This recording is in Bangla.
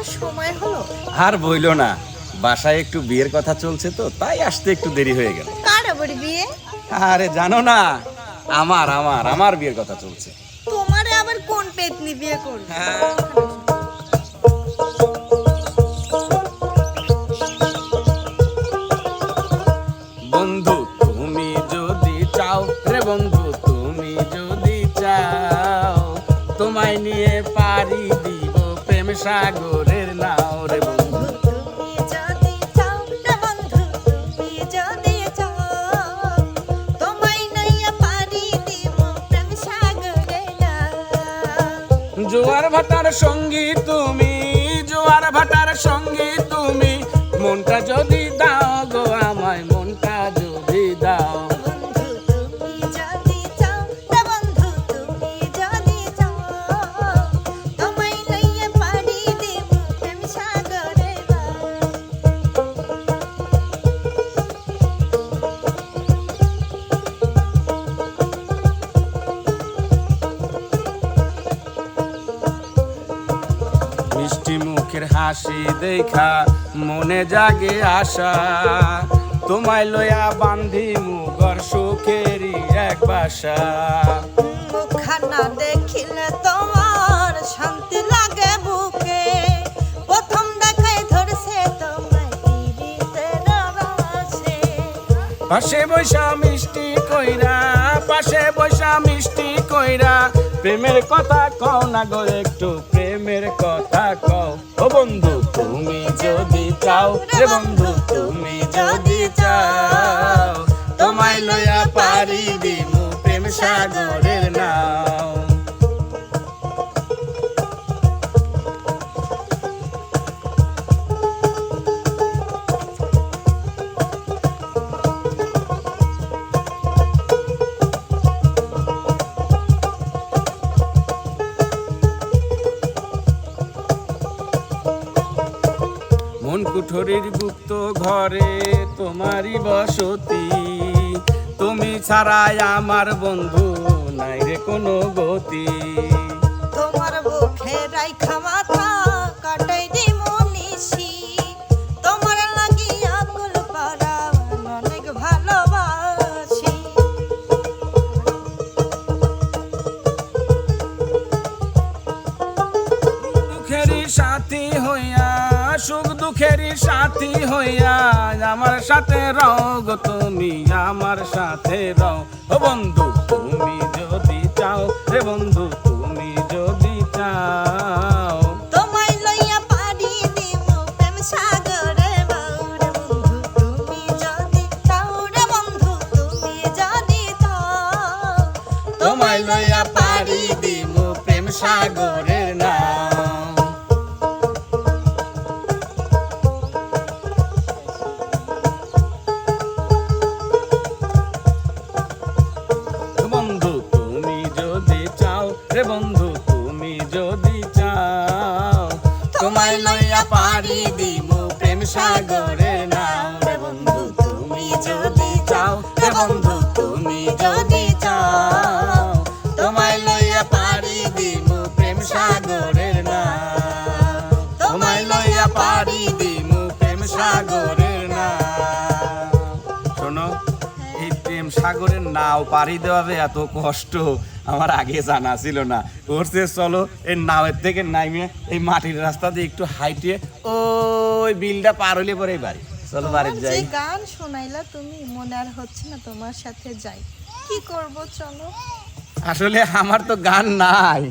আসার সময় হলো। আর বইলো না। বাসায় একটু বিয়ের কথা চলছে তো তাই আসতে একটু দেরি হয়ে গেল। কার আবার বিয়ে? আরে জানো না আমার আমার আমার বিয়ের কথা চলছে। তোমারে আবার কোন পেতনি বিয়ে করবে? বন্ধু তুমি যদি চাও রে বন্ধু পারি সাগরের নাও সাগরে না জোয়ার ভাটার সঙ্গী তুমি জোয়ার ভাটার সঙ্গী তুমি মনটা যদি হাসি দেখা মনে জাগে আশা। তোমায় লয়া বান্ধি মুগর সুখেরই এক বাসা। মুখখানা দেখিলে তোমার শান্তি লাগে বুকে। প্রথম দেখায় ধরছে তোমায় পাশে বৈশা মিষ্টি কইরা পাশে বৈশা মিষ্টি কইরা প্রেমের কথা কও না গো একটু প্রেমের কথা কও। ও বন্ধু, তুমি যদি চাও, রে বন্ধু, তুমি যদি চাও, তোমায় লয়া পারি দিমু প্রেম সাগরের কুঠরির গুপ্ত ঘরে তোমারই বসতি। তুমি ছাড়াই আমার বন্ধু নাই রে কোনো গতি। তোমার বুকে রাইখা মাথা কাটাই নিশি তোমার লাগিয়া ফুল পারা অনেক ভালোবাসি। দুঃখেরই সাথী হইয়া সুখ দুঃখেরই সাথী হইয়া আমার সাথে রও গো তুমি আমার সাথে রও। ও বন্ধু তুমি যদি চাও রে বন্ধু তুমি যদি চাও। তোমায় লইয়া পারি দিম প্রেম সাগরে বন্ধু তুমি যদি চাও রে বন্ধু তুমি যদি চাও। তোমায় লইয়া পারি দিমু প্রেম সাগরের রে বন্ধু, তুমি যদি চাও, তোমায় লইয়া পারি দিব প্রেম সাগরে নাও রে বন্ধু, তুমি যদি চাও, রে বন্ধু সাগরের নাও পাড়ি দেওয়াবে এত কষ্ট। আমার আগে জানা ছিল না। করছে চলো এই নাওয়ের থেকে নাইমে এই মাটির রাস্তা দিয়ে একটু হাইটে ওই বিলটা পার হইলে পরে বাড়ি। চলো বাড়ি যাই। গান শোনাইলা তুমি মনে আর হচ্ছে না তোমার সাথে যাই। কি করব চলো? আসলে আমার তো গান নাই।